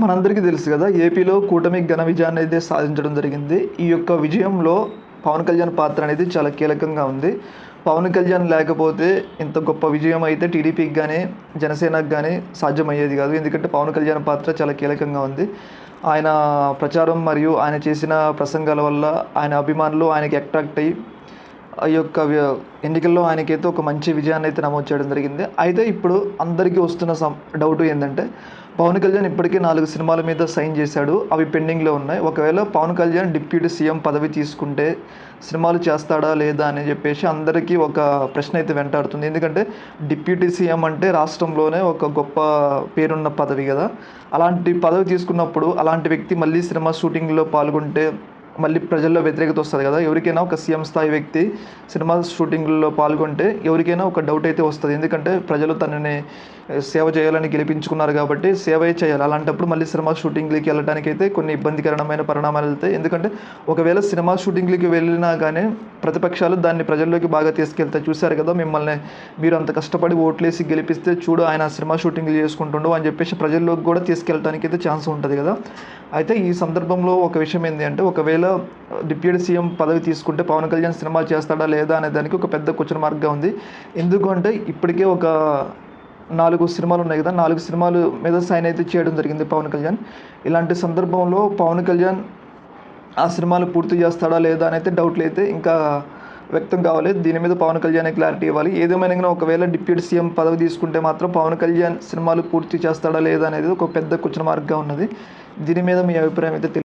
మనందరికీ తెలుసు కదా ఏపీలో కూటమి ఘన విజయాన్ని అయితే సాధించడం జరిగింది. ఈ యొక్క విజయంలో పవన్ కళ్యాణ్ పాత్ర అనేది చాలా కీలకంగా ఉంది. పవన్ కళ్యాణ్ లేకపోతే ఇంత గొప్ప విజయం అయితే టీడీపీకి కానీ జనసేనకు కానీ సాధ్యమయ్యేది కాదు. ఎందుకంటే పవన్ కళ్యాణ్ పాత్ర చాలా కీలకంగా ఉంది. ఆయన ప్రచారం మరియు ఆయన చేసిన ప్రసంగాల వల్ల ఆయన అభిమానులు ఆయనకి అట్రాక్ట్ అయ్యి ఈ యొక్క ఎన్నికల్లో ఆయనకైతే ఒక మంచి విజయాన్ని అయితే నమోదు చేయడం జరిగింది. అయితే ఇప్పుడు అందరికీ వస్తున్న సం డౌట్ ఏంటంటే పవన్ కళ్యాణ్ ఇప్పటికే నాలుగు సినిమాల మీద సైన్ చేశాడు. అవి పెండింగ్లో ఉన్నాయి. ఒకవేళ పవన్ కళ్యాణ్ డిప్యూటీ సీఎం పదవి తీసుకుంటే సినిమాలు చేస్తాడా లేదా అని చెప్పేసి అందరికీ ఒక ప్రశ్న అయితే వెంటాడుతుంది. ఎందుకంటే డిప్యూటీ సీఎం అంటే రాష్ట్రంలోనే ఒక గొప్ప పేరున్న పదవి కదా. అలాంటి పదవి తీసుకున్నప్పుడు అలాంటి వ్యక్తి మళ్ళీ సినిమా షూటింగ్లో పాల్గొంటే మళ్ళీ ప్రజల్లో వ్యతిరేకత వస్తుంది కదా ఎవరికైనా ఒక సీఎం స్థాయి వ్యక్తి సినిమా షూటింగ్లో పాల్గొంటే ఎవరికైనా ఒక డౌట్ అయితే వస్తుంది. ఎందుకంటే ప్రజలు తనని సేవ చేయాలని గెలిపించుకున్నారు కాబట్టి సేవే చేయాలి. అలాంటప్పుడు మళ్ళీ సినిమా షూటింగ్లకి వెళ్ళడానికి అయితే కొన్ని ఇబ్బందికరమైన పరిణామాలు వెళ్తాయి. ఎందుకంటే ఒకవేళ సినిమా షూటింగ్లకి వెళ్ళినా కానీ ప్రతిపక్షాలు దాన్ని ప్రజల్లోకి బాగా తీసుకెళ్తాయి. చూశారు కదా మిమ్మల్ని మీరు అంత కష్టపడి ఓట్లేసి గెలిపిస్తే చూడు ఆయన సినిమా షూటింగ్లు చేసుకుంటుండు అని చెప్పేసి ప్రజల్లోకి కూడా తీసుకెళ్ళడానికి అయితే ఛాన్స్ ఉంటుంది కదా. అయితే ఈ సందర్భంలో ఒక విషయం ఏంటి అంటే ఒకవేళ డిప్యూటీ సీఎం పదవి తీసుకుంటే పవన్ కళ్యాణ్ సినిమా చేస్తాడా లేదా అనే దానికి ఒక పెద్ద క్వశ్చన్ మార్క్గా ఉంది. ఎందుకంటే ఇప్పటికే ఒక నాలుగు సినిమాలు ఉన్నాయి కదా నాలుగు సినిమాలు మీద సైన్ అయితే చేయడం జరిగింది పవన్ కళ్యాణ్. ఇలాంటి సందర్భంలో పవన్ కళ్యాణ్ ఆ సినిమాలు పూర్తి చేస్తాడా లేదా అని అయితే డౌట్లు అయితే ఇంకా వ్యక్తం కావాలి. దీని మీద పవన్ కళ్యాణ్ క్లారిటీ ఇవ్వాలి. ఏదేమైనా ఒకవేళ డిప్యూటీ సీఎం పదవి తీసుకుంటే మాత్రం పవన్ కళ్యాణ్ సినిమాలు పూర్తి చేస్తాడా లేదా అనేది ఒక పెద్ద క్వశ్చన్ మార్క్గా ఉన్నది. దీని మీద మీ అభిప్రాయం అయితే